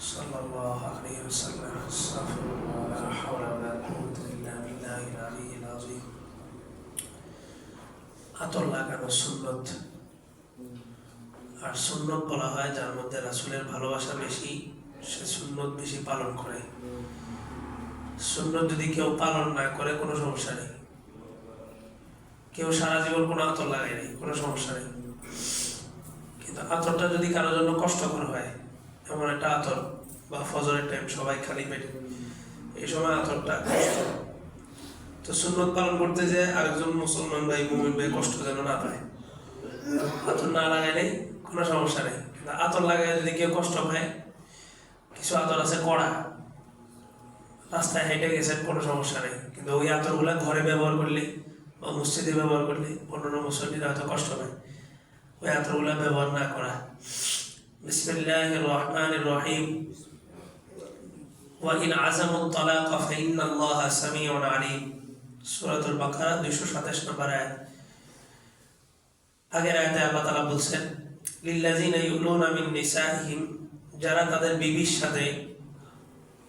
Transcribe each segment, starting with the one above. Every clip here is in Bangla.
صلى الله عليه وسلم استغفر الله لا حول ولا بالله العلي العظيم আর সুন্নত বলা হয় যার মধ্যে রাসুলের ভালোবাসা বেশি, সে সুন্নত বেশি পালন করে। সুন্নত যদি কেউ পালন না করে, কোনো সমস্যা নেই। কেউ সারা জীবন কোনো আতর লাগায়নি কোনো সমস্যা নেই। কিন্তু আতরটা যদি কারোর জন্য কষ্টকর হয় এমন একটা আতর বা ফজরের টাইম সবাই খালি পেটে। এই সময় আতরটা কষ্ট। তো সুন্নত পালন করতে যে আরেকজন মুসলমান ভাই, মুমিন ভাই কষ্ট যেন না পায়। আতর না লাগাইলে কোনো সমস্যা নেই। আতর লাগাই যদি কেউ কষ্ট পায়, কিছু আতর আছে কড়া। রাস্তায় হেঁটে গেছেন কোনো সমস্যা নেই। কিন্তু ওই আতরগুলা ঘরে ব্যবহার করলে বা মসজিদে ব্যবহার করলে অন্যান্য মুসল্লিরা হয়তো কষ্ট পায়। ওই আতরগুলা ব্যবহার না করা। বিসমিল্লাহ রহমান রহিম وإن عزموا الطلاق فإن الله سميع عليم سورة البقرة 227 নম্বর আয়াত আগের আয়াতে আল্লাহ তাআলা বলছেন লিল্লাযিনা ইউলুনা মিন নিসাইহিম যারা তাদের বিবির সাথে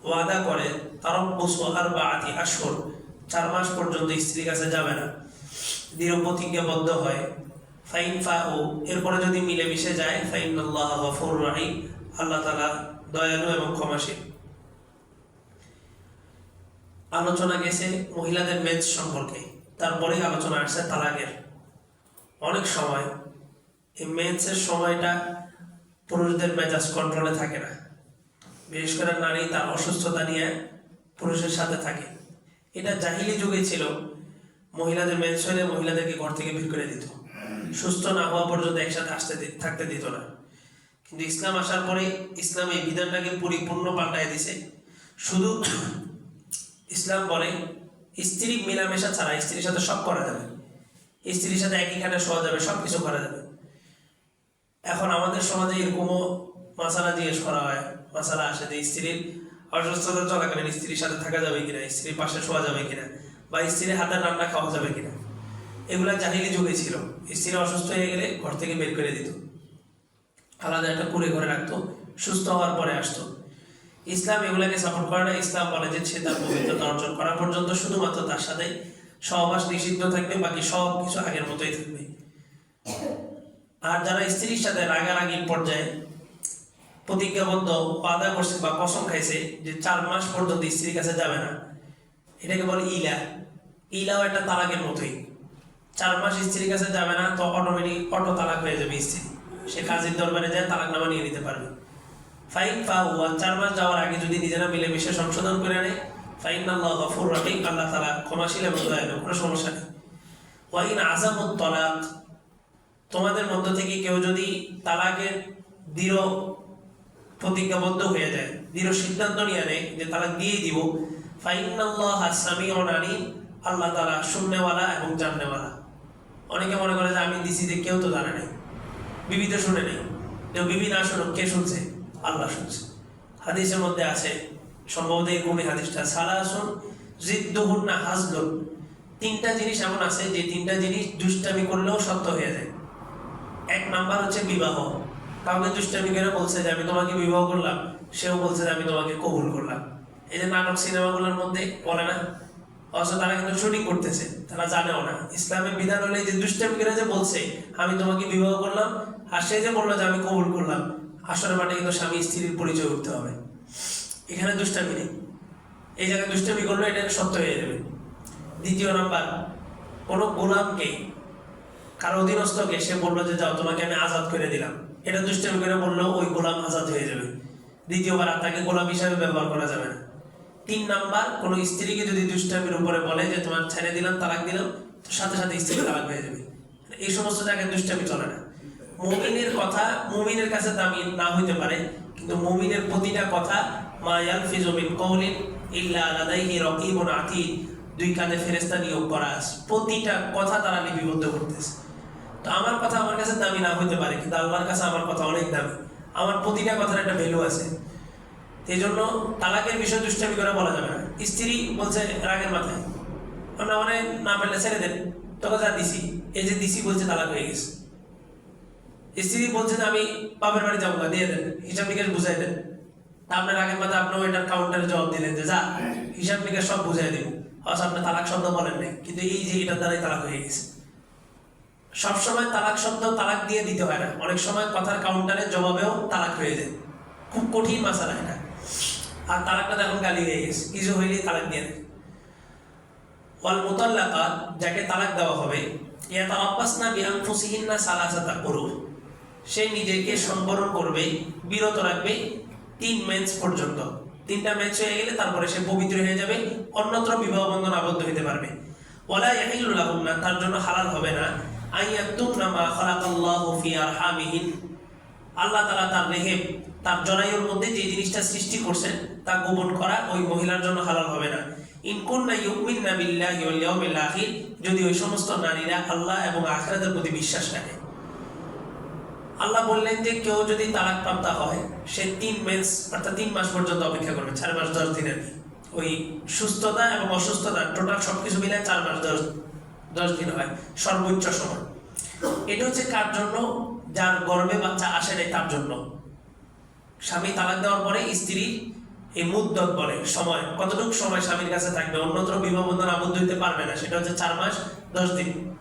ওয়াদা করে তারব্বুসু আরবাআতি আশহুর চার মাস পর্যন্ত স্ত্রীর কাছে যাবে না দৃঢ় প্রতিজ্ঞাবদ্ধ হয় ফাইন ফা ও, এরপরে যদি মিলেমিশে যায় ফাইন আল্লাহ গফুর রাহিম, আল্লাহ তাআলা দয়ালু এবং ক্ষমাশীল। আলোচনা গেছে মহিলাদের মেজ সম্পর্কে, তারপরেই আলোচনা আসছে তালাকের। অনেক সময় এই মেন্সের সময়টা পুরুষদের মেজাজ কন্ট্রোলে থাকে না। বিশেষ করে নারী তার অসুস্থতা নিয়ে পুরুষের সাথে থাকে। এটা জাহিলি যুগে ছিল, মহিলাদের মেন্স হলে মহিলাদেরকে ঘর থেকে বের করে দিত। সুস্থ না হওয়া পর্যন্ত একসাথে আসতে থাকতে দিত না। কিন্তু ইসলাম আসার পরে ইসলাম এই বিধানটাকে পরিপূর্ণ পাল্টায় দিছে। শুধু ইসলাম বলে, স্ত্রী মেলামেশা ছাড়া স্ত্রীর সাথে সব করা যাবে। স্ত্রীর সাথে একই খাটে শোয়া যাবে সব কিছু করা যাবে। এখন আমাদের সমাজে এরকমও মাসালা জিজ্ঞেস করা হয়, মাসালা আসে যে স্ত্রীর অসুস্থতা চলাকালীন স্ত্রীর সাথে থাকা যাবে কিনা, স্ত্রীর পাশে শোয়া যাবে কিনা, বা স্ত্রীর হাতে রান্না খাওয়া যাবে কিনা। এগুলা জাহিলি যুগে ছিল। স্ত্রী অসুস্থ হয়ে গেলে ঘর থেকে বের করে দিত। আলাদা একটা কুড়ে ঘরে রাখতো, সুস্থ হওয়ার পরে আসতো। ইসলাম এগুলাকে সাপোর্ট করে না, ইসলাম বলে যে সে তার পবিত্রতা অর্জন করা পর্যন্ত শুধুমাত্র তার সাথে সহবাস নিষিদ্ধ থাকবে, বাকি সব কিছু আগের মতোই থাকবে। আর যারা স্ত্রীর সাথে রাগারাগির পর্যায়ে প্রতিজ্ঞাবদ্ধ, ওয়াদা করছে বা কসম খাইছে যে চার মাস পর্যন্ত স্ত্রীর কাছে যাবে না, এটাকে বলে ইলা। ইলাও একটা তালাকের মতোই। চার মাস স্ত্রীর কাছে যাবে না, তো অটোমেটিক অটো তালাক হয়ে যাবে স্ত্রী। সে কাজের দরবারে যায় তালাকনামা নিয়ে নিতে পারবে। ফাইন ফা হুয়া চার মাস যাওয়ার আগে যদি নিজেরা মিলেমিশে সংশোধন করে নেয় ফাইন আল্লাহ গফুর রহিম, আল্লাহ তালা ক্ষমাশীল এবং দয়ালু, কোনো সমস্যা নেই। ওয়াইন আজামুত তলাক তোমাদের মধ্য থেকে কেউ যদি তালাকের দৃঢ় প্রতিজ্ঞাবদ্ধ হয়ে যায়, দৃঢ় সিদ্ধান্ত নিয়ে নেয় যে তালাক দিয়েই দিব ফাইন আল্লাহ হাসামি আলিম, আল্লাহ তালা শুননেওয়ালা এবং জাননেওয়ালা। অনেকে মনে করে যে আমি দিছি কেউ তো জানে নাই। বিবি তো শুনে নেই। কেউ বিবি না শুনুক, কে শুনছে? আল্লাহ শুনছে। হাদিসের মধ্যে আছে, সম্ভবত এই কোন হাদিসটা, সালাসুন জিদ্দুহুন না হাজলুন। তিনটা জিনিস এমন আছে যে তিনটা জিনিস দুষ্টামি করলেও সত্য হয়ে যায়। এক নাম্বার হচ্ছে বিবাহ। কাউকে দুষ্টামি করে বলছে যে আমি তোমাকে বিবাহ করলাম, সেও বলছে যে আমি তোমাকে কবুল করলাম। এই যে নাটক সিনেমাগুলোর মধ্যে বলে না? অথচ তারা কিন্তু শুটিং করতেছে, তারা জানেও না। ইসলামের বিধান হলে যে দুষ্টামি করে যে বলছে, আমি তোমাকে বিবাহ করলাম, আর সে যে বলল যে আমি কবুল করলাম আসলে মাঠে কিন্তু স্বামী স্ত্রীর পরিচয় উঠতে হবে। এখানে দুষ্টামি নেই। এই জায়গায় দুষ্টামি করলে এটা সত্য হয়ে যাবে। দ্বিতীয় নাম্বার, কোনো গোলামকে, কারও অধীনস্থকে সে বলল যে, যাও, তোমাকে আমি আজাদ করে দিলাম। এটা দুষ্টামি করে বললেও ওই গোলাম আজাদ হয়ে যাবে। দ্বিতীয়বার আর তাকে গোলাম হিসাবে ব্যবহার করা যাবে না। তিন নাম্বার, কোনো স্ত্রীকে যদি দুষ্টামির উপরে বলে যে তোমার ছেড়ে দিলাম, তালাক দিলাম সাথে সাথে স্ত্রী তালাক হয়ে যাবে। এই সমস্ত জায়গায় দুষ্টামি চলে না। মুমিনের কথা মুমিনের কাছে দামি না হইতে পারে, কিন্তু মুমিনের প্রতিটা কথা মিন ইল্লা দুই কাঁধে ফেরেশতা নিয়োগ করা আছে। প্রতিটা কথা তারা লিপিবদ্ধ করতেছে। তো আমার কথা আমার কাছে দামি না হইতে পারে, কিন্তু আল্লাহর কাছে আমার কথা অনেক দামি। আমার প্রতিটা কথার একটা ভ্যালু আছে। এই জন্য তালাকের বিষয় দুষ্টামি করে বলা যাবে না। স্ত্রী বলছে রাগের মাথায়। আমরা মানে না পেলে ছেড়ে দেন। যা দিছি এই যে দিছি বলছে তালাক হয়ে গেছে। স্ত্রী বলছে যে আমি বাপের বাড়ি যাব না দিয়ে দেন। হিসাব নিকাশ বুঝাই দেন। তা আপনার আগের আপনি ওইটার কাউন্টারে জবাব দিলেন যে যা হিসাব নিকাশ সব বুঝাই দিব। আপনি তালাক শব্দ বলেন নাই। কিন্তু এই যে এটার দ্বারাই তালাক হয়ে গেছে। সবসময় তালাক শব্দ তালাক দিয়ে দিতে হয় না। অনেক সময় কথার কাউন্টারে জবাবেও তালাক হয়ে যায়। খুব কঠিন মাসালা এটা। আর তালাকটা এখন গালি হয়ে গেছে। কিছু হইলেই তালাক দিয়ে দেয়। ওয়াল মুতাল্লাকাত যাকে তালাক দেওয়া হবে, ইয়াতারাব্বাসনা বিআনফুসিহিন্না সালাসাতা কুরু সে নিজেকে সংবরণ করবে, বিরত রাখবে তিন মেন্স পর্যন্ত। তিনটা ম্যাচ হয়ে গেলে তারপরে সে পবিত্র হয়ে যাবে, অন্যত্র বিবাহ বন্ধন আবদ্ধ হতে পারবে। ওয়ালা ইয়াহিল্লু লাহুন্না তার জন্য হালাল হবে না। আইয়াতুমনা মা খালাকাল্লাহু ফি আরহামিহিন। আল্লাহ তাআলা তার রেহেম তার জরায়ুর মধ্যে যে জিনিসটা সৃষ্টি করছেন, তা গোপন করা ওই মহিলার জন্য হালাল হবে না। যদি ওই সমস্ত নারীরা আল্লাহ এবং আখিরাতের প্রতি বিশ্বাস রাখে। আল্লাহ বললেন যে কেউ যদি তালাক প্রাপ্ত হয়, সে তিন মেন্স অর্থাৎ তিন মাস পর্যন্ত অপেক্ষা করবে, চার মাস দশ দিনের। ওই সুস্থতা এবং অসুস্থতা টোটাল সবকিছু মিলে চার মাস দশ দশ দিন হয়, সর্বোচ্চ সময়। এটা হচ্ছে কার জন্য? যার গর্ভে বাচ্চা আসে নাই তার জন্য। স্বামী তালাক দেওয়ার পরে স্ত্রী এই মুদ্দত বলে, সময়। কতটুকু সময় স্বামীর কাছে থাকবে? অন্যত্র বিবাহ বন্ধন আবদ্ধ হইতে পারবে না। সেটা হচ্ছে চার মাস, দশ দিন।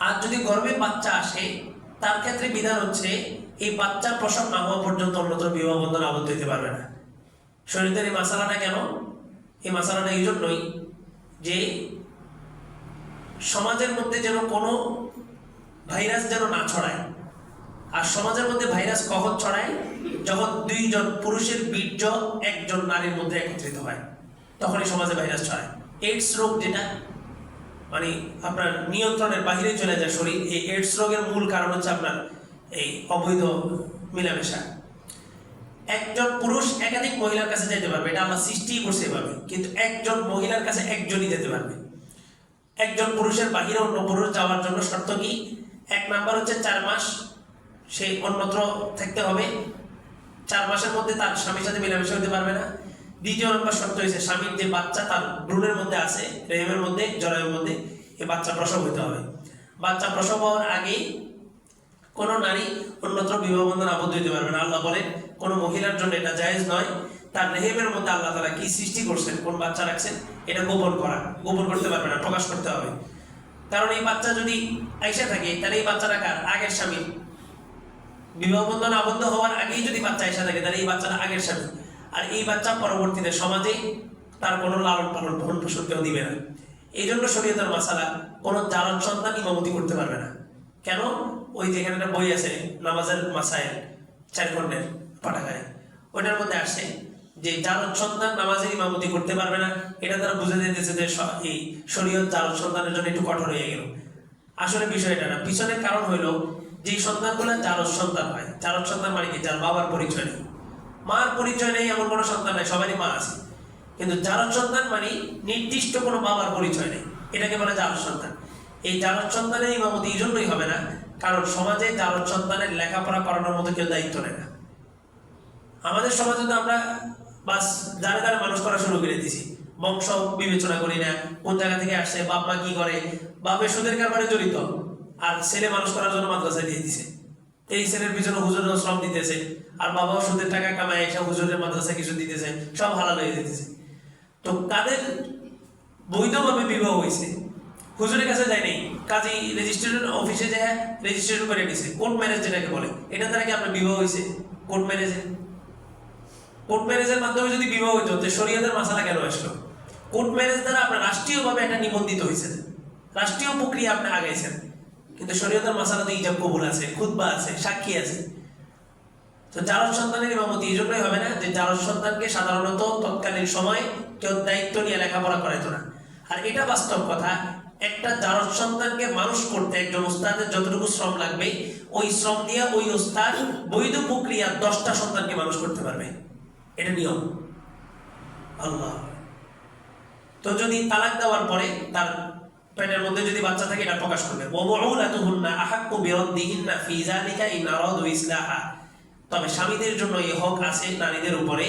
আর যদি গর্ভে বাচ্চা আসে, তার ক্ষেত্রে বিধান হচ্ছে এই বাচ্চার প্রসব না হওয়া পর্যন্ত অন্যত্র বিবাহ বন্ধন আবদ্ধ হতে পারবে না। শরীরের এই মাসালাটা কেন? এই মাসালাটা এই জন্যই যে সমাজের মধ্যে যেন কোনো ভাইরাস যেন না ছড়ায়। আর সমাজের মধ্যে ভাইরাস কখন ছড়ায়? যখন দুইজন পুরুষের বীর্য, একজন নারীর মধ্যে একত্রিত হয়, তখনই সমাজে ভাইরাস ছড়ায়। এইডস রোগ যেটা মানে আপনার নিয়ন্ত্রণের বাইরে চলে যায় শরীর, এই এইডস রোগের মূল কারণ হচ্ছে আপনার এই অবৈধ মেলামেশা। একজন পুরুষ একাধিক মহিলার কাছে যেতে পারবে, এটা আল্লাহ সৃষ্টি করছে এভাবে, কিন্তু একজন মহিলার কাছে একজনই যেতে পারবে। একজন পুরুষের বাহিরে অন্য পুরুষ যাওয়ার জন্য শর্ত কি? এক নাম্বার হচ্ছে চার মাস সে অন্যত্র থাকতে হবে। চার মাসের মধ্যে তার স্বামীর সাথে মেলামেশা হতে পারবে না। দ্বিতীয় নম্বর শর্ত হয়েছে স্বামীর যে বাচ্চা তার ভ্রূণের মধ্যে আছে, রেহেমের মধ্যে, জরায়ুর মধ্যে এই বাচ্চা প্রসব হতে হবে। বাচ্চা প্রসব হওয়ার আগেই কোনো নারী অন্যত্র বিবাহ বন্ধন আবদ্ধ হতে পারবে না। আল্লাহ বলেন, কোনো মহিলার জন্য এটা জায়েজ নয়। তার রেহেমের মধ্যে আল্লাহ তারা কি সৃষ্টি করছেন, কোন বাচ্চা রাখছেন, এটা গোপন করা, গোপন করতে পারবে না, প্রকাশ করতে হবে। কারণ এই বাচ্চা যদি আইসা থাকে, তাহলে এই বাচ্চাটা কার? আগের স্বামী বিবাহ বন্ধন আবদ্ধ হওয়ার আগেই যদি বাচ্চা এসে থাকে, তাহলে এই বাচ্চাটা আগের স্বামী আর এই বাচ্চা পরবর্তীতে সমাজে তার কোনো লালন পালন, ভরণ পোষণ কেউ দিবে না। এই জন্য শরীয়তের মাসালা, কোনো জারদ সন্তান ইমামতি করতে পারবে না। কেন? ওই যেখানে একটা বই আছে, নামাজের মাসায়েল, চার খণ্ডের পাঠাগারে। ওইটার মধ্যে আসে যে জারদ সন্তান নামাজের ইমামতি করতে পারবে না। এটা তারা বুঝে দিতেছে যে এই শরীয়ত জারদ সন্তানের জন্য একটু কঠোর হয়ে গেল। আসলে বিষয়টা না, পিছনের কারণ হইল যে সন্তানগুলো জারদ সন্তান হয় জারদ সন্তান মানে কি? যার বাবার পরিচয় নেই। মার পরিচয় নেই, এমন কোনো সন্তান নাই, সবারই মা আছে। কিন্তু জারদ সন্তান মানে নির্দিষ্ট কোনো বাবার পরিচয় নেই। এটাকে বলে জারদ সন্তান। এই জারদ সন্তানের ইমামতি এই জন্যই হবে না, কারণ সমাজে জারদ সন্তানের লেখাপড়া করানোর মতো কেউ দায়িত্ব নেয় না। আমাদের সমাজে তো আমরা বাস যারা যারা মানুষ করা শুরু করে দিছি বংশ বিবেচনা করি না, কোন জায়গা থেকে আসছে বাপ মা কি করে? বাপের সুদের কারবারে জড়িত। আর ছেলে মানুষ করার জন্য মাদ্রাসায় দিয়ে দিছে। এই ছেলের পিছনে হুজুরের শ্রম দিতেছে, আর বাবা সুদের টাকা কামায় এসে হুজুরের মাদ্রাসায় কিছু দিতেছে, সব হালাল হয়ে দিতেছে তো তাদের বৈধভাবে বিবাহ হয়েছে? হুজুরের কাছে যায় নাই। কাজী রেজিস্ট্রেশন অফিসে যায় রেজিস্ট্রেশন করে নিছে। কোর্ট ম্যারেজ যেটাকে বলে, এটা দ্বারা কি আপনার বিবাহ হয়েছে? কোর্ট ম্যারেজে? কোর্ট ম্যারেজের মাধ্যমে যদি বিবাহ হইতো, তো শরীয়তের মাসালা কেন আসলো? কোর্ট ম্যারেজ দ্বারা আপনার রাষ্ট্রীয়ভাবে একটা নিবন্ধিত হয়েছে রাষ্ট্রীয় প্রক্রিয়া আপনি আগাইছেন। কিন্তু শরীয়তের মাসালা তো ইজাব কবুল আছে, খুতবা আছে, সাক্ষী আছে। তো জারজ সন্তানের ইমামতি এই জন্যই হবে না যে জারজ সন্তানকে সাধারণত তৎকালীন সময় কেউ দায়িত্ব নিয়ে লেখাপড়া করাইতো না। আর এটা বাস্তব কথা, একটা জারজ সন্তানকে মানুষ করতে একজন উস্তাদের যতটুকু শ্রম লাগবে, ওই শ্রম দিয়ে ওই উস্তাদ বৈধ প্রক্রিয়া দশটা সন্তানকে মানুষ করতে পারবে। এটা নিয়ম। আল্লাহ। তো যদি তালাক দেওয়ার পরে তার পেটের মধ্যে যদি বাচ্চা থাকে, এটা প্রকাশ করবে। ওয়াবুলাতুহুন্না আহাক্কু বিরদ্দিহিন্না ফি যালিকা ইন আরাদু ইসলাহা। তবে স্বামীদের জন্য এই হক আছে নারীদের উপরে।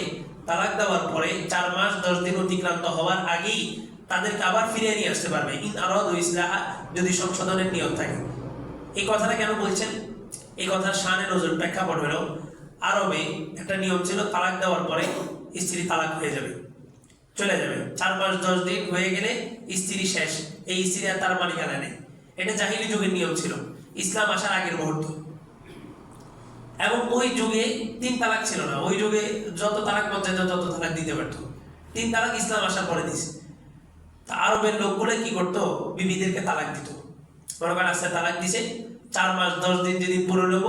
তালাক দেওয়ার পরে চার মাস, দশ দিন অতিক্রান্ত হওয়ার আগেই তাদেরকে আবার ফিরিয়ে নিয়ে আসতে পারবে। ইন আরাদু ইসলাহা, যদি সংশোধনের নিয়ম থাকে। এই কথাটা কেন বলছেন? এই কথার শানে নজর প্রেক্ষাপট হলো, আরবে একটা নিয়ম ছিল, তালাক দেওয়ার পরে স্ত্রী তালাক হয়ে যাবে। চলে যাবে। চার মাস দশ দিন হয়ে গেলে স্ত্রী শেষ। এই স্ত্রী আর তার মালিকানা নেই। এটা জাহিলি যুগের নিয়ম ছিল। ইসলাম আসার আগের মুহূর্ত। এবং ওই যুগে তিন তালাক ছিল না। ওই যুগে যত তালাক চাইতো তত তালাক দিতে পারতো। তিন তালাক ইসলাম আসার পরে দিছে। তা আরবের লোকগুলো কি করতো? বিবিদেরকে তালাক দিত। মনে করেন, আজকে তালাক দিছে। চার মাস, দশ দিন যদি পুরো নেব,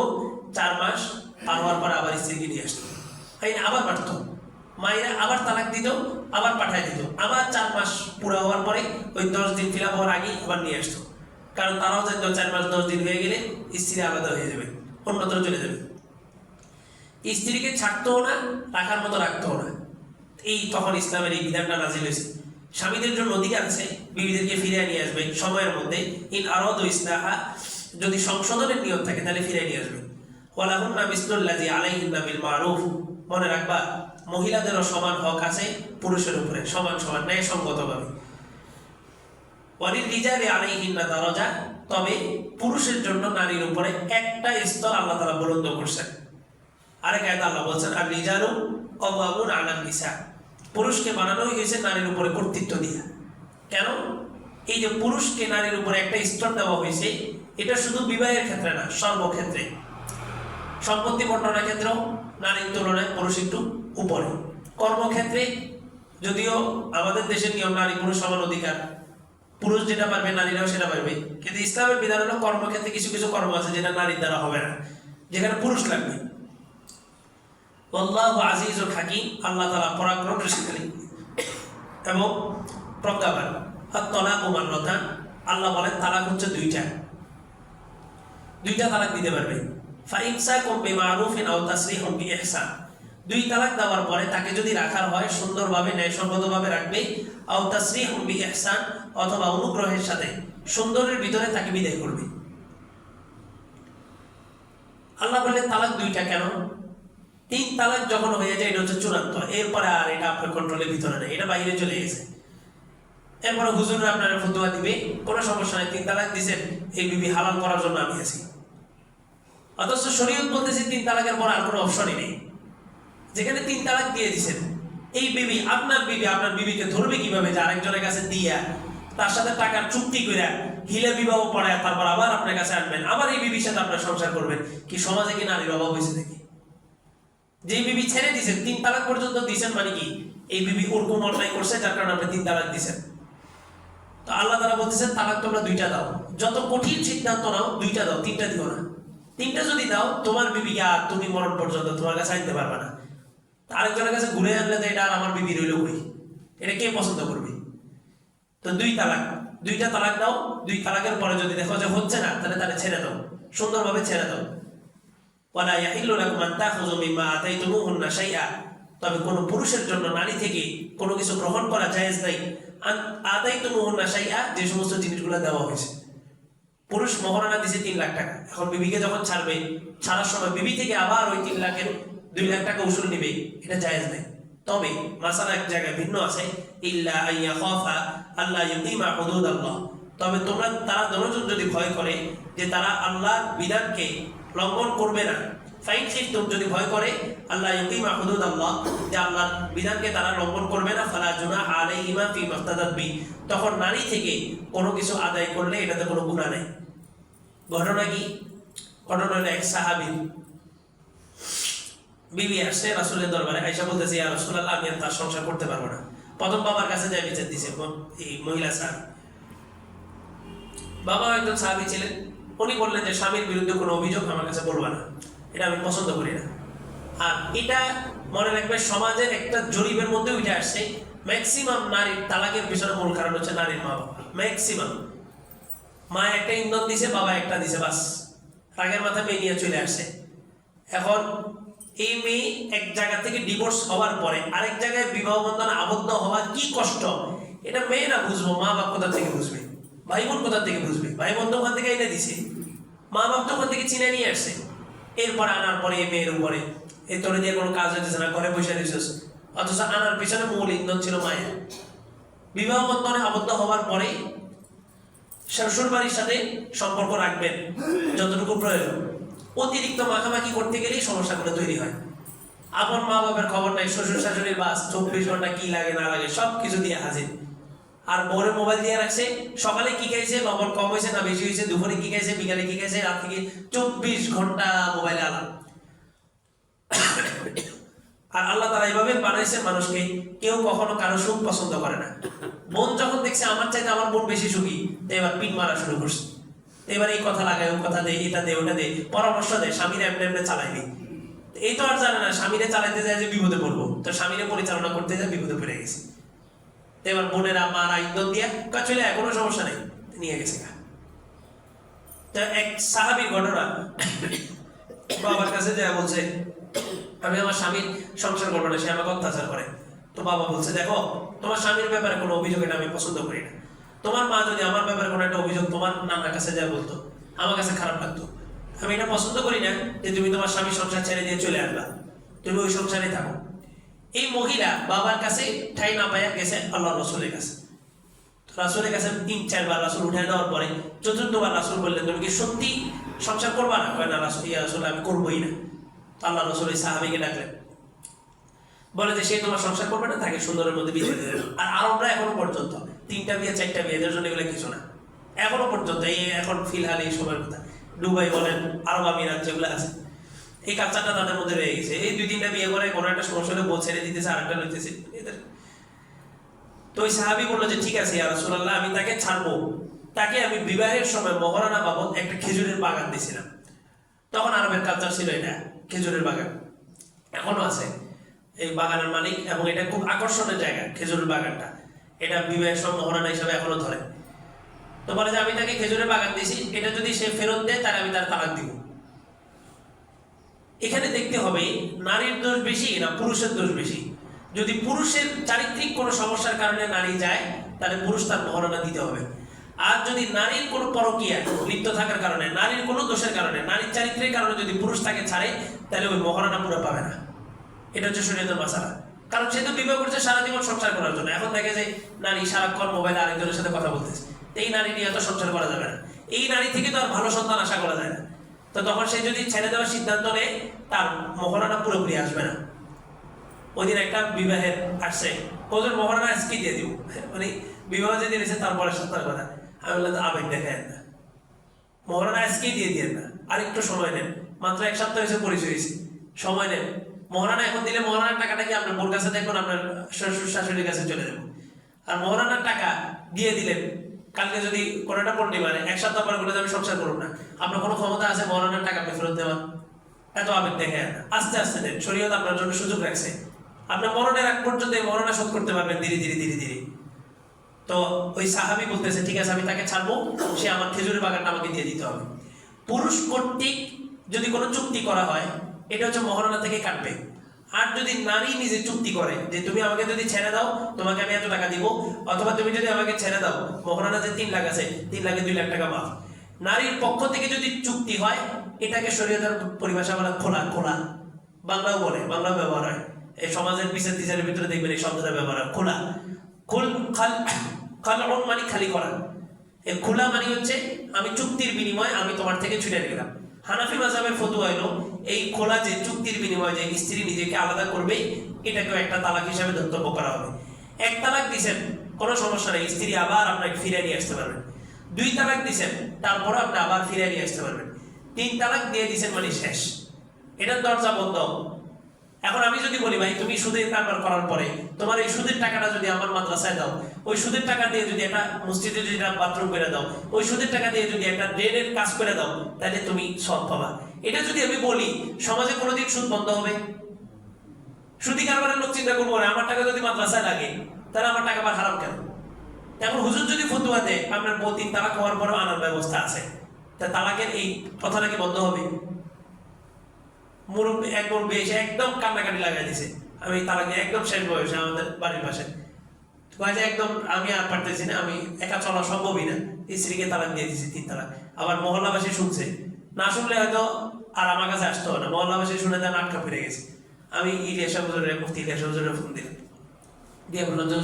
চার মাস পার হওয়ার পরে আবার স্ত্রীকে নিয়ে আসতো। আবার পাঠতো মায়েরা আবার তালাক দিত, আবার পাঠায় দিত। আবার চার মাস পুরো হওয়ার পরে ওই দশ দিন ফিল হওয়ার আগেই আবার নিয়ে আসতো। কারণ তারাও জানতো চার মাস, দশ দিন হয়ে গেলে স্ত্রী আলাদা হয়ে যাবে, অন্যত্র চলে যাবে। স্ত্রীকে ছাড়তেও না, রাখার মতো রাখতেও না। এই তখন ইসলামের এই বিধানটা নাজিল হয়েছে। স্বামীদের জন্য অধিকার আছে, বিবিদেরকে ফিরিয়ে নিয়ে আসবে সময়ের মধ্যে। ইন আরদ ইসলাহা, যদি সংশোধনের নিয়ম থাকে তাহলে ফিরিয়ে নিয়ে আসবে। ওয়ালাহুন্না মিসলুল্লাজি আলাইহিন্না বিল মারুফ। মনে রাখবা মহিলাদেরও সমান হক আছে, পুরুষের উপরে সমান সমান ন্যায়সঙ্গতভাবে ওয়ালিল রিজালি আলাইহিন্না দারাজা, তবে পুরুষের জন্য নারীর উপরে একটা স্তর আল্লাহ তাআলা বুলন্দ করছেন। আরেক আল্লাহ বলছেন আর কওয়ামুন আলান নিসা। পুরুষকে বানানো হয়েছে নারীর উপরে কর্তৃত্ব দিয়া। কেন? এই যে পুরুষকে নারীর উপরে একটা স্তর দেওয়া হয়েছে, এটা শুধু বিবাহের ক্ষেত্রে না, সর্বক্ষেত্রে। সম্পত্তি বন্টনের ক্ষেত্রেও নারীর তুলনায় পুরুষ একটু উপরে। কর্মক্ষেত্রে যদিও আমাদের দেশের নিয়ম, নারী পুরুষ সমান অধিকার। পুরুষ যেটা পারবে, নারীরাও সেটা পারবে। কিন্তু ইসলামের বিধান হলো কর্মক্ষেত্রে কিছু কিছু কর্ম আছে যেটা নারীর দ্বারা হবে না, যেখানে পুরুষ লাগবে। আল্লাহ আজিজুল হাকিম, আল্লাহ তালা পরাক্রমশালী এবং প্রজ্ঞাবান। তলাক ও মান্যতা আল্লাহ বলেন, তালাক হচ্ছে দুইটা। দুইটা তালাক দিতে পারবে। ফাইমসা কম বেমারুফিন আও তাসরিহুম বিইহসান। দুই তালাক দেওয়ার পরে তাকে যদি রাখার হয়, সুন্দরভাবে, ন্যায়সঙ্গতভাবে রাখবে, আও তাসরিহুম বিইহসান, অথবা অনুগ্রহের সাথে সুন্দরের ভিতরে তাকে বিদায় করবে। আল্লাহ বললেন, তালাক দুইটা কেন? তিন তালাক যখন হয়ে যায়, এটা হচ্ছে চূড়ান্ত। এরপরে আর এটা আপনার কন্ট্রোলের ভিতরে নেই, এটা বাইরে চলে গেছে। এরপরে হুজুররা আপনারা ফতুয়া দিবে, কোনো সমস্যা নেই, তিন তালাক দিছেন এই বিবি হালাল করার জন্য আমি আছি। অথচ শরীয়ত বলতেছে, তিন তালাকের পর আর কোনো অপশনই নেই। যেখানে তিন তালাক দিয়ে দিছেন। এই বিবি, আপনার বিবি, আপনার বিবিকে ধরবে কীভাবে? যে আরেকজনের কাছে দিয়া, তার সাথে টাকার চুক্তি করে হিলে বিবাহ পড়ায় তারপর আবার আপনার কাছে আনবেন। আবার এই বিবির সাথে আপনার সংসার করবেন। কি সমাজে কি নারীর অভাব হয়েছে নাকি? যে বিবি ছেড়ে দিছেন, তিন তালাক পর্যন্ত দিছেন মানে কি? এই বিবি ওরকম অন্যায় করছে যার কারণে আপনি তিন তালাক দিছেন। তো আল্লাহ তারা বলতেছেন, তালাক তোমরা দুইটা দাও। যত কঠিন সিদ্ধান্ত নাও, দুইটা দাও, তিনটা দিও না। তিনটা যদি দাও, তোমার বিবিকে আর তুমি মরণ পর্যন্ত তোমার কাছে আনতে পারবে না। আরেকজনের কাছে ঘুরে আনলে তো এটা আর আমার বিবি রইল কই? এটা কে পছন্দ করবে? তো দুই তালাক, দুইটা তালাক দাও, দুই তালাকের পরে যদি দেখো যে হচ্ছে না, তাহলে তাহলে ছেড়ে দাও, সুন্দরভাবে ছেড়ে দাও। ওয়ালা ইয়াহিল্লু লাকুম আন তাখুযু মিম্মা আতাইতুমুহুন্না শাইআ। তবে কোনো পুরুষের জন্য নারী থেকে কোনো কিছু গ্রহণ করা জায়েজ নাই। আতাইতুমুহুন্না শাইআ, যে সমস্ত জিনিসগুলো দেওয়া হয়েছে। পুরুষ মহারানা দিছে তিন লাখ টাকা। এখন বিবিকে যখন ছাড়বে, ছাড়ার সময় বিবি থেকে আবার ওই তিন লাখের দুই লাখ টাকা উসুল নিবে, এটা জায়েজ নেই। তবে মাসালা এক জায়গায় ভিন্ন আছে, ইল্লা আইয়া খাফা আল্লাহ ইউকিমা হুদুদ আল্লাহ তবে তোমরা, তারা দনজন যদি ভয় করে যে তারা বিধানকে লঙ্ঘন করবে না, ফাইন যদি ভয় করে আল্লাহ ইউকিমা হুদুদ আল্লাহ যে বিধানকে তারা লঙ্ঘন করবে না, ফালা জুনা আলাইহিমা ফি মাফতাদাত বি। তখন নারী থেকে কোনো কিছু আদায় করলে এটাতে কোনো গুনাহ নেই। ঘটনা কি? ঘটনা হলো এক সাহাবী। বিবি আসছে, রাসুলের দরবারে আইসা বলতেছে, ইয়া রাসূলুল্লাহ, আমি তার সংসার করতে পারব না। প্রথম বাবার কাছে যাই বিচার দিছে এই মহিলা সাহাবী বাবা একজন সাহাবী ছিলেন। উনি বললেন যে, স্বামীর বিরুদ্ধে কোনো অভিযোগ আমার কাছে বলবা না। এটা আমি পছন্দ করি না। আর এটা মনে রাখবে সমাজের একটা জরিপের মধ্যে উঠে আসছে, ম্যাক্সিমাম নারীর তালাকের পিছনে মূল কারণ হচ্ছে নারীর মা বাবা। ম্যাক্সিমাম। মা একটা ইন্ধন দিছে, বাবা একটা দিছে, বাস। রাগের মাথা মেয়ে নিয়ে চলে আসছে এখন এই মেয়ে এক জায়গা থেকে ডিভোর্স হওয়ার পরে আরেক জায়গায় বিবাহ বন্ধন আবদ্ধ হওয়া কি কষ্ট? এটা মেয়ে না বুঝব? মা বাপ কোথা থেকে বুঝবে? ভাই বোন কোথা থেকে বুঝবে? ভাই বোন তো ওখান থেকে এনে দিছে। মা বাপ তো ওখান থেকে চিনে নিয়ে আসছে। এরপরে আনার পরে এই মেয়ের উপরে এই তোরে দিয়ে কোনো কাজ হইতেছে না, ঘরে বসে দিছিস অথচ আনার পিছনে মূল ইন্ধন ছিল মায়ের। বিবাহ বন্ধনে আবদ্ধ হওয়ার পরে শ্বশুর বাড়ির সাথে সম্পর্ক রাখবেন যতটুকু প্রয়োজন। অতিরিক্ত মাখামাখি করতে গেলেই সমস্যাগুলো তৈরি হয়। আপন মা বাবার খবর নাই, শ্বশুর শাশুড়ির বাস, চব্বিশ ঘণ্টা কি লাগে, না লাগে সব কিছু দিয়ে হাজির। আর বউরে মোবাইল দিয়ে রাখছে, সকালে কি খাইছে, লবণ কম হয়েছে না বেশি হয়েছে, দুপুরে কি খাইছে, বিকালে কি খাইছে, রাত থেকে চব্বিশ ঘণ্টা মোবাইলে আলাম আর আল্লাহ তারা এইভাবে বানাইছে মানুষকে, কেউ কখনো কারও সুখ পছন্দ করে না। মন যখন দেখছে আমার চাইতে আমার বোন বেশি সুখী এবার পিন মারা শুরু করছে। এবার এই কথা লাগায় ও কথা দেয় এটা দে ওটা দে পরামর্শ দেয় স্বামীর এমনি এমনি চালাইবি এই তো আর জানে না, স্বামীরে চালাইতে যায় যে বিপদে পড়ব। তো স্বামীরে পরিচালনা করতে যায় বিপদে পড়ে গেছে। এবার বোনেরা, মারা ইন্ধন দিয়া কা চলে কোনো সমস্যা নেই। নিয়ে গেছে তো এক সাহাবীর ঘটনা। বাবার কাছে যা বলছে, আমি আমার স্বামীর সংসার করব না সে আমাকে অত্যাচার করে। তো বাবা বলছে, দেখো, তোমার স্বামীর ব্যাপারে কোনো অভিযোগ এটা আমি পছন্দ করি না। তোমার মা যদি আমার ব্যাপারে কোনো একটা অভিযোগ তোমার নানার কাছে যা বলতো, আমার কাছে খারাপ লাগতো। আমি এটা পছন্দ করি না যে তুমি তোমার স্বামীর সংসার ছেড়ে দিয়ে চলে আসবা। তুমি ওই সংসারে থাকো। এই মহিলা বাবার কাছে ঠাই না পাইয়া গেছে আল্লাহ রসুলের কাছে। রাসুলের কাছে তিন, চারবার রাসুল উঠে দেওয়ার পরে চতুর্থবার রাসুল বললেন, তুমি কি সত্যি সংসার করবা না? কয়, না রাসুল, ইয়া রাসুল আমি করবোই না। তো আল্লাহ রসুল এই সাহাবিকে ডাকলেন। বলে যে, সে তোমার সংসার করবে না, তাকে সুন্দরের মধ্যে বিয়ে আর আরবরা এখনও পর্যন্ত তিনটা বিয়ে, চারটা বিয়ে, এদের জন্য এগুলো কিছু না। এখনও পর্যন্ত এই এখন ফিলহাল এই সময়ের কথা। দুবাই বলেন, আরব আমিরাত যেগুলো আছে, এই কালচারটা তাদের মধ্যে রয়ে গেছে। এই দুই তিনটা বিয়ে করে কোনো একটা সমস্যা হলে বউ ছেড়ে দিতেছে, আরেকটা লইতেছে, এদের। তো ওই সাহাবি বলল যে, ঠিক আছে রাসূলুল্লাহ, আমি তাকে ছাড়বো। তাকে আমি বিবাহের সময় মহারানা বাবদ একটা খেজুরের বাগান দিয়েছিলাম তখন আরবের কালচার ছিল এটা, খেজুরের বাগান। এখনও আছে। এই বাগানের মালিক এবং এটা খুব আকর্ষণের জায়গা, খেজুরের বাগানটা। এটা বিবাহের মহারানা হিসাবে এখনও ধরে। তো বলে যে আমি তাকে খেজুরের বাগান দিয়েছি, এটা যদি সে ফেরত দেয়, তাহলে আমি তার তালাক দিব। এখানে দেখতে হবে, নারীর দোষ বেশি না পুরুষের দোষ বেশি। যদি পুরুষের চারিত্রিক কোনো সমস্যার কারণে নারী যায়, তাহলে পুরুষ তার মহারণা দিতে হবে। আর যদি নারীর কোনো পরকীয়া লিপ্ত থাকার কারণে, নারীর কোনো দোষের কারণে, নারীর চারিত্রের কারণে যদি পুরুষ তাকে ছাড়ে, তাহলে ওই মহারণা পুরো পাবে না। এটা হচ্ছে শরীয়তের মাসালা। কারণ সে তো বিবাহ করছে সারা জীবন সংসার করার জন্য। এখন দেখে যে নারী সারাক্ষণ মোবাইলে আরেকজনের সাথে কথা বলতেছে। এই নারী নিয়ে এত সংসার করা যাবে না। এই নারী থেকে তো আর ভালো সন্তান আশা করা যায় না। তো তখন সে যদি ছেড়ে দেওয়ার সিদ্ধান্ত নেয়, তার মহারণা পুরোপুরি আসবে না। ওই দিন একটা বিবাহের আসছে। ওদের মহারণা আজকে দিয়ে দিব। মানে বিবাহ যেদিন এসে তারপরে সন্তান কথা আমি বললাম, আবেগ দেখায় না। মহারণা আজকেই দিয়ে দিয়ে না। আর একটু সময় নেন। মাত্র এক সপ্তাহ এসে পরিচয় হয়েছে। সময় নেন। মহারানা এখন দিলে মহারানার টাকাটা কি আপনার বোর কাছে দেখুন আপনার শ্বশুর শাশুড়ির কাছে চলে যাব? আর মহারানার টাকা দিয়ে দিলেন কালকে যদি কোনো একটা পূর্ণিমারে এক সপ্তাহ পরে বলে আমি সংসার করুন না। আপনার কোনো ক্ষমতা আছে মহারানার টাকা ফেরত দেওয়ার? এত আবেগ দেখে আস্তে আস্তে দেন। শরীয়ত আপনার জন্য সুযোগ রাখছে। আপনি মরণের এক পর্যন্ত মরণা শোধ করতে পারবেন ধীরে ধীরে ধীরে ধীরে। তো ওই সাহাবি বলতেছে, ঠিক আছে, আমি তাকে ছাড়বো। সে আমার খেজুরের বাগানটা আমাকে দিয়ে দিতে হবে। পুরুষ কর্তৃক যদি কোনো চুক্তি করা হয় এটা হচ্ছে মহারণা থেকে কাটবে। আর যদি নারী নিজে চুক্তি করে যে তুমি আমাকে যদি ছেড়ে দাও, তোমাকে আমি এত টাকা দিব, অথবা তুমি যদি আমাকে ছেড়ে দাও, মহারণা যে তিন লাখ আছে, তিন লাখে দুই লাখ টাকা মাফ। নারীর পক্ষ থেকে যদি চুক্তি হয়, এটাকে শরীয়তের পরিভাষা বলা খোলা খোলা। বাংলাও বলে, বাংলাও ব্যবহার হয়। এই সমাজের পিছের টিচারের ভিতরে দেখবেন এই শব্দটা ব্যবহার হয়, খোলা। খোল, খাল খাল মানে খালি করা। খোলা মানে হচ্ছে আমি চুক্তির বিনিময়ে আমি তোমার থেকে ছুটে গেলাম। হানাফি মাজাবের ফতুয়া এলো, এই খোলা যে চুক্তির বিনিময়ে যে স্ত্রী নিজেকে আলাদা করবে, এটাকেও একটা তালাক হিসাবে ধর্তব্য করা হবে। এক তালাক দিচ্ছেন কোনো সমস্যা নেই, স্ত্রী আবার আপনাকে ফিরে নিয়ে আসতে পারবেন। দুই তালাক দিচ্ছেন তারপরে আপনি আবার ফিরে নিয়ে আসতে পারবেন। তিন তালাক দিয়ে দিচ্ছেন মানে শেষ। এটার দরজা বন্ধ। এখন আমি যদি বলি ভাই তুমি সুদের কারবার করার পরে তোমার এই সুদের টাকাটা যদি আমার মাদ্রাসায় দাও ওই সুদের টাকা দিয়ে যদি একটা মসজিদে যদি একটা বাথরুম করে দাও ওই সুদের টাকা দিয়ে যদি একটা ড্রেনের কাজ করে দাও তাহলে তুমি সব পাবা এটা যদি আমি বলি সমাজে কোনোদিন সুদ বন্ধ হবে? সুদি কারবারের লোক চিন্তা করব না, আমার টাকা যদি মাদ্রাসায় লাগে তাহলে আমার টাকা আবার হারাম কেন? এখন হুজুর যদি ফতুয়া দেয় আপনার বউ তিন তালাক হওয়ার পরেও আনার ব্যবস্থা আছে। তা তালাকের এই কথা নাকি বন্ধ হবে? মুরব্বী এক মুরব্বী এসে একদম কান্নাকাটি লাগাই দিছে। আমি তালাক একদম শেষ বয়সে আমাদের বাড়ির পাশে। কয়ে যে একদম আমি আর পারতেছি না, আমি একা চলা সম্ভবই না। স্ত্রীকে তালাক দিয়ে দিছি, তিন তালাক। আবার মহল্লাবাসী শুনছে। না শুনলে হয়তো আর আমার কাছে আসতে হবে না। মহল্লাবাসী শুনে দেন আটকা ফিরে গেছে। আমি ইলিয়াসা হুজুরের, মুফতি ইলিয়াসা হুজুরের ফোন দিলাম। দিয়ে বললাম যে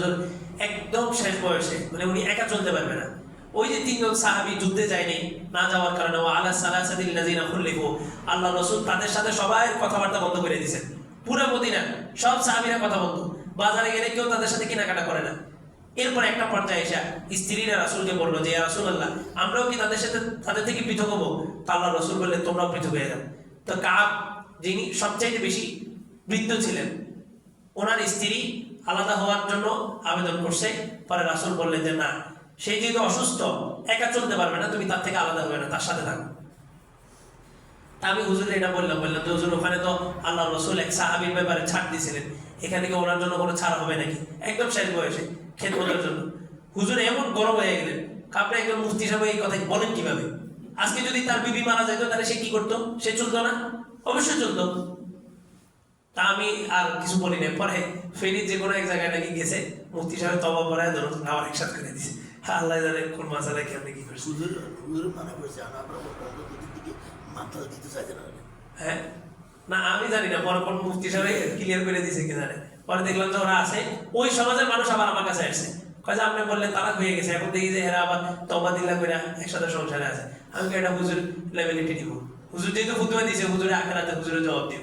একদম শেষ বয়সে মানে উনি একা চলতে পারবে না। ওই যে তিনজন সাহাবী যুদ্ধে যায়নি, না যাওয়ার কারণে ও আলা সালাসাদিল লাযিনা খুল্লিফু আল্লাহ রাসূল তাদের সাথে সবাই কথাবার্তা বন্ধ করে দিয়েছেন। পুরো মদিনা, সব সাহাবীরা কথা বন্ধ। বাজারে গেলে কেউ তাদের সাথে কেনাকাটা করে না। এরপর একটা পর্যায়ে এসে স্ত্রীরা রাসূলকে বলল, যে ইয়া রাসূলুল্লাহ, আমরাও কি তাদের সাথে, তাদের থেকে পৃথক হব? আল্লাহ রসুল বললে, তোমরাও পৃথক হয়ে যাও। তো কাব, যিনি সবচাইতে বেশি বৃদ্ধ ছিলেন, ওনার স্ত্রী আলাদা হওয়ার জন্য আবেদন করছে। পরে রাসূল বললেন যে, না সে যেহেতু অসুস্থ, একা চলতে পারবে না, তুমি তার থেকে আলাদা হবে না, তার সাথে থাকো। আমি হুজুরে এটা বললাম বললাম যে, হুজুর, ওখানে তো আল্লাহ রসুল এক সাহাবির ব্যাপারে ছাড় দিয়েছিলেন। এখানে কি ওনার জন্য কোনো ছাড় হবে নাকি? একদম শেষ বয়সে খেদমতের জন্য। হুজুর এমন গরম হয়ে গেলেন আপনি একজন মুফতি সাহেব এই কথা বলেন কীভাবে? আজকে যদি তার বিবি মারা যেত, তাহলে সে কি করতো? সে চলতো না? অবশ্যই চলতো। তা আমি আর কিছু বলি না পরে ফেরি যে কোনো এক জায়গায় নাকি গেছে, মুফতি সাহেব তবা পরে ধরুন আমার একসাথে করে দিছে আল্লাহ জানে কোন মাসালে কি আপনি কি করছেন? হুজুর হুজুর মানা করছে আর আমরা দিক থেকে মাথা দিতে চাইছে না হ্যাঁ? না আমি জানি না পরে কোন মুফতি সাহেব ক্লিয়ার করে দিছে কি জানে। পরে দেখলাম যে ওরা আছে ওই সমাজের মানুষ আবার আমার কাছে আসছে। যে আপনি বললেন তালাক হয়ে গেছে এখন দেখি যে এরা আবার তবা দিল্লা করে একসাথে সংসারে আছে। আমি এটা হুজুর লেভেলিটি দিব। হুজুর যেহেতু ফুতুয়া দিছে হুজুরে আখেরাতে হুজুরে জবাব দিব।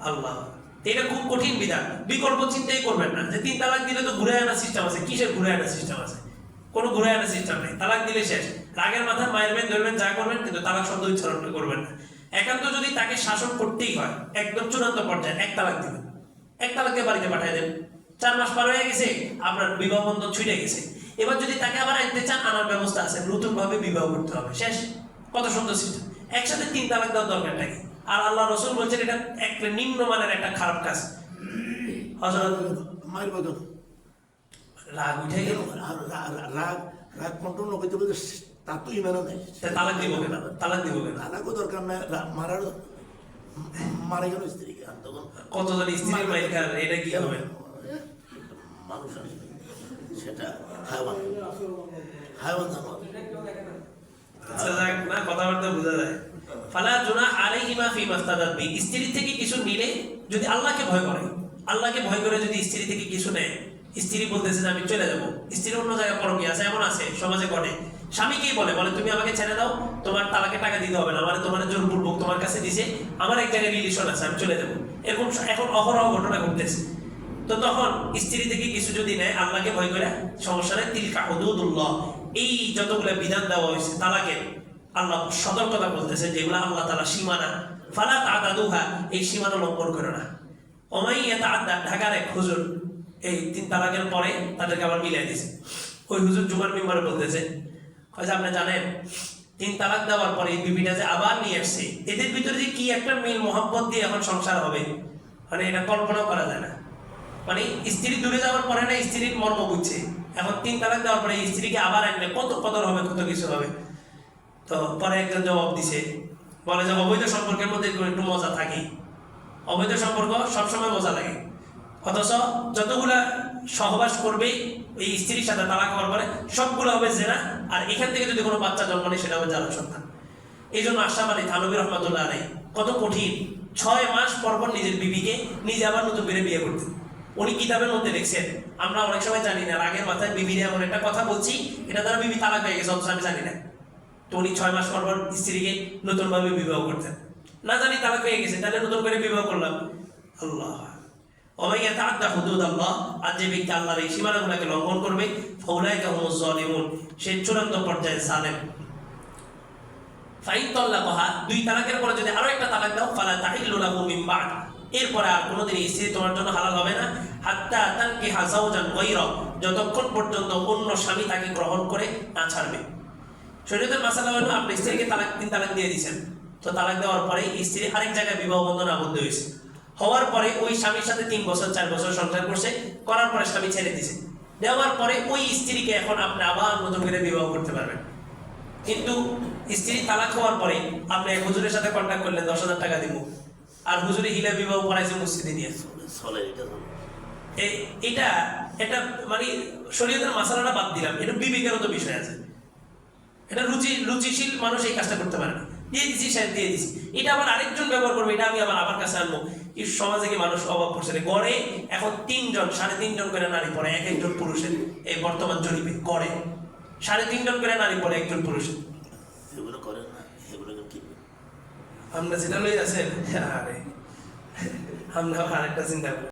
আল্লাহ এটা খুব কঠিন বিধান। বিকল্প চিন্তাই করবেন না যে তিন তালাক দিলে তো ঘুরে আনা সিস্টেম আছে কিসের ঘুরে আনা সিস্টেম আছে? কোনো ঘুরে আনা সিস্টেম নেই। তালাক দিলে শেষ। রাগের মাথায় মায়েরবেন ধরবেন, যা করবেন, কিন্তু তালাক শব্দ উচ্চারণ করবেন না। একান্ত যদি তাকে শাসন করতেই হয়, একদম চূড়ান্ত পর্যায়ে এক তালাক দিবেন। এক তালাকে বাড়িতে পাঠিয়ে দেন। চার মাস পার হয়ে গেছে, আপনার বিবাহ বন্ধন ছুটে গেছে। এবার যদি তাকে আবার আনতে চান, আনার ব্যবস্থা আছে। নতুন ভাবে বিবাহ করতে হবে। শেষ। কত সুন্দর সিস্টেম একসাথে তিন তালাক দেওয়ার দরকার কি আর আল্লাহ রসুল বলছেন, এটা এক নিম্নমানের একটা খারাপ কাজ। হজরত মায়ের বদল। রাগ উঠে গেল। রাগ রাগ কন্ট্রোল না করতে বলতে তার তো ইমানও নেই তালাক দিব কেন? তালাক দিব কেন? রাগও দরকার নাই মারার মারা গেল স্ত্রীকে তখন কতজন স্ত্রী মাইকার এটা কি হবে মানুষ সেটা হাইওয়ান হাইওয়ান জানোয়ার আচ্ছা না কথাবার্তা বোঝা যায়। ফালা জুনা আলাইহিমা ফি মাফতাদাত স্ত্রী থেকে কিছু নিলে যদি আল্লাহকে ভয় করে আল্লাহকে ভয় করে যদি স্ত্রী থেকে কিছু নেয় স্ত্রী বলতেছে যে আমি চলে যাব। স্ত্রী অন্য জায়গায় পরকি আছে, এমন আছে, সমাজে ঘটে স্বামীকেই বলে বলে, তুমি আমাকে ছেড়ে দাও, তোমার তালাকে টাকা দিতে হবে না মানে তোমার জোরপূর্বক তোমার কাছে দিছে, আমার এক জায়গায় রিলেশন আছে, আমি চলে যাব। এরকম এখন অহরহ ঘটনা ঘটতেছে। তো তখন স্ত্রী থেকে কিছু যদি নেয়, আল্লাহকে ভয় করে, সমস্যা নেই, তিলকা এই যতগুলো বিধান দেওয়া হয়েছে তালাকের আল্লাহ সতর্কতা বলতেছে যেগুলো আল্লাহ তালা সীমানা। ফালা তাদাদুহা, এই সীমানা লঙ্ঘন করে না। অমাই এটা ঢাকার এক হুজুর এই তিন তালাকের পরে তাদেরকে আবার মিলাই দিছে। ওই হুজুর জুমার মেম্বারে বলতেছে যে আপনি জানেন, তিন তালাক দেওয়ার পরে এই বিবিটা যে আবার নিয়ে আসছে, এদের ভিতরে যে কি একটা মিল মোহাম্মত দিয়ে এখন সংসার হবে মানে এটা কল্পনাও করা যায় না। মানে স্ত্রী দূরে যাওয়ার পরে না স্ত্রীর মর্ম বুঝছে। এখন তিন তালাক দেওয়ার পরে স্ত্রীকে আবার আনলে কত কদর হবে, কত কিছু হবে। তো পরে একজন জবাব দিছে, বলে যে অবৈধ সম্পর্কের মধ্যে একটু মজা থাকে। অবৈধ সম্পর্ক সবসময় মজা লাগে। অথচ যতগুলা সহবাস করবে, এই স্ত্রীর সাথে তালাক হওয়ার পরে সবগুলো হবে জেনা, আর এখান থেকে যদি কোনো বাচ্চা জন্ম নেয়, সেটা হবে জানা সন্তান। এই জন্য আশরাফ আলী থানবী রহমতুল্লাহ আলাই কত কঠিন। ছয় মাস পর পর নিজের বিবিকে নিজে আবার নতুন করে বিয়ে করতেন উনি কিতাবের মধ্যে লিখছেন, আমরা অনেক সময় জানি না, রাগের মাথায় বিবির এমন একটা কথা বলছি, এটা দ্বারা বিবি তালাক হয়ে গেছে, অথচ আমি জানি না। তো উনি ছয় মাস পর পর স্ত্রীকে নতুন ভাবে বিবাহ করতেন। না জানি তালাক হয়ে গেছে, তাহলে নতুন করে বিবাহ করলাম। আল্লাহ। যতক্ষণ পর্যন্ত অন্য স্বামী তাকে গ্রহণ করে না ছাড়বে। শরীয়তের মাসালা হলো, আপনি স্ত্রীকে তালাক, তিন তালাক দিয়ে দিয়েছেন। তো তালাক দেওয়ার পরে স্ত্রী আরেক জায়গায় বিবাহ বন্ধন আবদ্ধ হয়েছে। হওয়ার পরে ওই স্বামীর সাথে তিন বছর, চার বছর সংসার করছে, করার পরে স্বামী ছেড়ে দিছে। দেওয়ার পরে ওই স্ত্রীকে এখন আপনি আবার নতুন করে বিবাহ করতে পারবেন। কিন্তু স্ত্রী তালাক হওয়ার পরে আপনি হুজুরের সাথে কন্ট্যাক্ট করলেন, দশ হাজার টাকা দিব। আর হুজুরে হিলা বিবাহ করাইছে মসজিদে নিয়ে। এটা এটা মানে শরীয়তের মাসালাটা বাদ দিলাম। এটা বিবেকেরও তো বিষয় আছে। এটা রুচি, রুচিশীল মানুষ এই কাজটা করতে পারে না। দিয়ে দিছি স্যার দিয়ে দিছি। এটা আবার আরেকজন ব্যবহার করবে, এটা আমি আবার আমার কাছে আনব। এই সমাজে কি মানুষ অভাব পড়ছে গড়ে এখন তিনজন সাড়ে তিনজন করে নারী পড়ে এক একজন পুরুষের। এই বর্তমান জরিপে গড়ে সাড়ে তিনজন করে নারী পড়ে একজন পুরুষের। এগুলো করে না কি? আমরা যেটা লই আছেন আরে। আমরা আরেকটা চিন্তা করি।